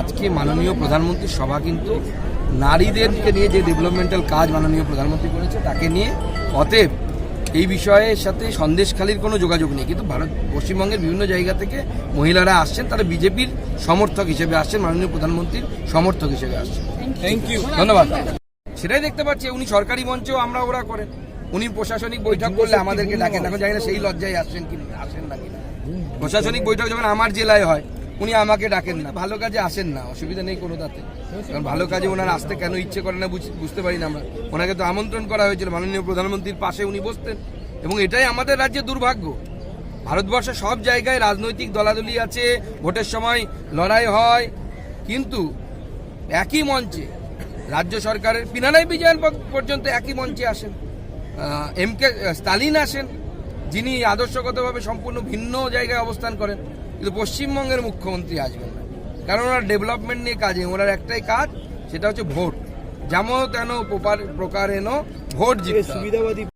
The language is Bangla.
আজকে মাননীয় প্রধানমন্ত্রীর সভা কিন্তু নারীদেরকে নিয়ে যে ডেভেলপমেন্টাল কাজ মাননীয় প্রধানমন্ত্রী করেছে তাকে নিয়ে অতএব এই বিষয়ের সাথে সন্দেশখালির কোনো যোগাযোগ নেই। কিন্তু ভারত পশ্চিমবঙ্গের বিভিন্ন জায়গা থেকে মহিলারা আসছেন তারা বিজেপির সমর্থক হিসেবে আসছেন মাননীয় প্রধানমন্ত্রীর সমর্থক হিসেবে আসছেন। থ্যাংক ইউ ধন্যবাদ। সেটাই দেখতে পাচ্ছি উনি সরকারি মঞ্চেও আমরা ওরা করেন। উনি প্রশাসনিক বৈঠক করলে আমাদেরকে ডাকেন। এখন জানি না সেই লজ্জায় আসছেন কি আসেন না কিনা প্রশাসনিক বৈঠক যখন আমার জেলায় হয় উনি আমাকে ডাকেন না। ভালো কাজে আসেন না, অসুবিধা নেই কোনো তাতে। কারণ ভালো কাজে ওনার আসতে কেন ইচ্ছে করে না বুঝ- বুঝতে পারি না আমরা। ওনাকে তো আমন্ত্রণ করা হয়েছিল, মাননীয় প্রধানমন্ত্রীর পাশে উনি বসতেন। এবং এটাই আমাদের রাজ্যের দুর্ভাগ্য। ভারতবর্ষে সব জায়গায় রাজনৈতিক দলাদলি আছে, ভোটের সময় লড়াই হয়। কিন্তু একই মঞ্চে রাজ্য সরকারের পিনারাই বিজয়ন পর্যন্ত একই মঞ্চে আসেন। এম কে, স্টালিন আসেন, যিনি আদর্শগতভাবে সম্পূর্ণ ভিন্ন জায়গায় অবস্থান করেন। কিন্তু পশ্চিমবঙ্গের মুখ্যমন্ত্রী আসবেন না। কারণ ওরা ডেভেলপমেন্ট নিয়ে কাজে ওনার একটাই কাজ সেটা হচ্ছে ভোট। যেমন তেন প্রকার প্রকার এনো ভোট জিতে সুবিধাবাদী